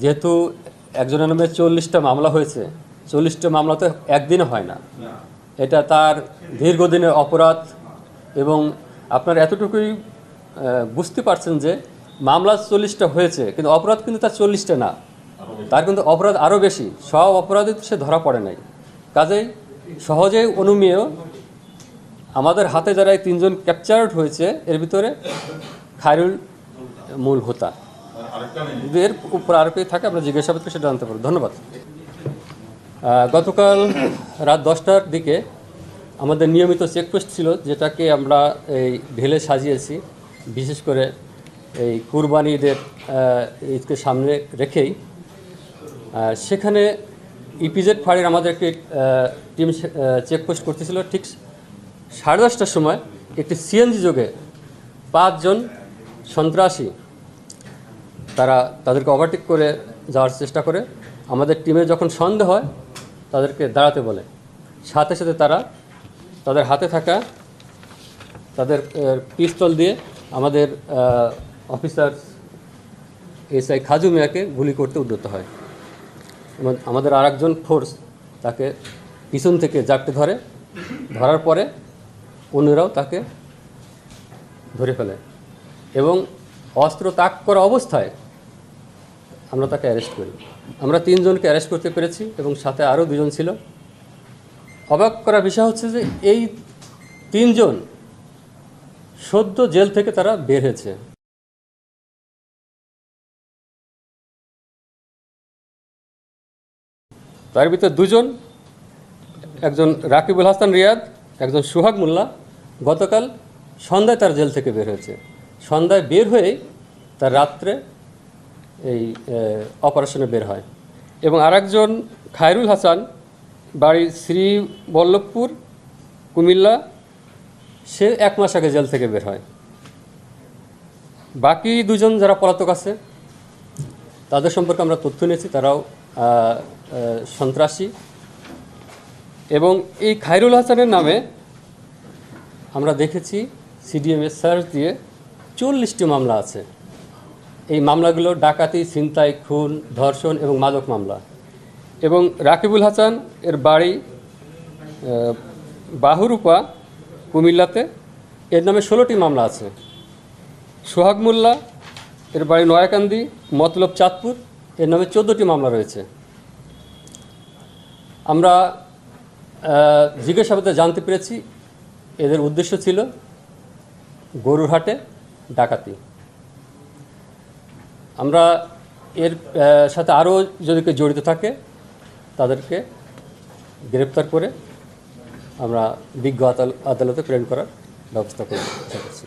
যেহেতু একজনের নামে চল্লিশটা মামলা হয়েছে চল্লিশটা মামলা তো একদিনে হয় না। এটা তার দীর্ঘদিনের অপরাধ এবং আপনার এতটুকুই বুঝতে পারছেন যে মামলা চল্লিশটা হয়েছে কিন্তু অপরাধ কিন্তু তার চল্লিশটা না। তার কিন্তু অপরাধ আরও বেশি সব অপরাধে সে ধরা পড়ে নাই। কাজেই সহজেই অনুমেয় আমাদের হাতে যারা এই তিনজন ক্যাপচার্ড হয়েছে এর ভিতরে খায়রুল মূল হোতা। এর উপর আর কেউ থাকে, আমরা জিজ্ঞাসাবাদ করে সেটা জানতে পারব। ধন্যবাদ। গতকাল রাত দশটার দিকে আমাদের নিয়মিত চেকপোস্ট ছিল যেটাকে আমরা এই ঢেলে সাজিয়েছি, বিশেষ করে এই কুরবানি ঈদের ঈদকে সামনে রেখেই। সেখানে ইপিজেড ফাঁড়ির আমাদের একটি টিম চেকপোস্ট করতেছিল ঠিক সাড়ে দশটার সময় একটি সিএনজি যোগে পাঁচজন সন্ত্রাসী তারা তাদেরকে ওভারটেক করে যাওয়ার চেষ্টা করে। আমাদের টিমে যখন সন্দেহ হয়, তাদেরকে দাঁড়াতে বলে। সাথে সাথে তারা তাদের হাতে থাকা তাদের পিস্তল দিয়ে আমাদের অফিসার এসআই খাজু মিয়াকে গুলি করতে উদ্যত হয়। এবং আমাদের আরেকজন ফোর্স তাকে পিছন থেকে জাপটে ধরে। ধরার পরে অন্যরাও তাকে ধরে ফেলে। এবং অস্ত্র তাক করা অবস্থায় আমরা তাকে অ্যারেস্ট করি। আমরা তিনজনকে অ্যারেস্ট করতে পেরেছি এবং সাথে আরও দুজন ছিল। অবাক করা বিষয় হচ্ছে যে এই তিনজন সদ্য জেল থেকে তারা বের হয়েছে। তার ভিতরে দুজন, একজন রাকিবুল হাসান রিয়াদ, একজন সুহাগ মোল্লা, গতকাল সন্ধ্যায় তার জেল থেকে বের হয়েছে। সন্ধ্যায় বের হয়েই তার রাত্রে এই অপারেশনে বের হয়। এবং আরেকজন খায়রুল হাসান বাড়ি শ্রী বল্লভপুর, কুমিল্লা, সে এক মাস আগে জেল থেকে বের হয়। বাকি দুজন যারা পলাতক আছে, তাদের সম্পর্কে আমরা তথ্য নিয়েছি তারাও সন্ত্রাসী। এবং এই খায়রুল হাসানের নামে আমরা দেখেছি সিডিএমএস সার্চ দিয়ে চল্লিশটি মামলা আছে। এই মামলাগুলো ডাকাতি, ছিনতাই, খুন, ধর্ষণ এবং মাদক মামলা। এবং রাকিবুল হাসান এর বাড়ি বাহুরূপা, কুমিল্লাতে। এর নামে ষোলোটি মামলা আছে। সোহাগ মোল্লা এর বাড়ি নয়াকান্দি, মতলব চাঁদপুর। এর নামে চোদ্দোটি মামলা রয়েছে। আমরা জিজ্ঞাসাবাদে জানতে পেরেছি, এদের উদ্দেশ্য ছিল গরুরহাটে ডাকাতি। আমরা এর সাথে আরও যদি কেউ জড়িত থাকে, তাদেরকে গ্রেপ্তার করে আমরা বিজ্ঞ আদাল- আদালতে প্রেরণ করার ব্যবস্থা করছি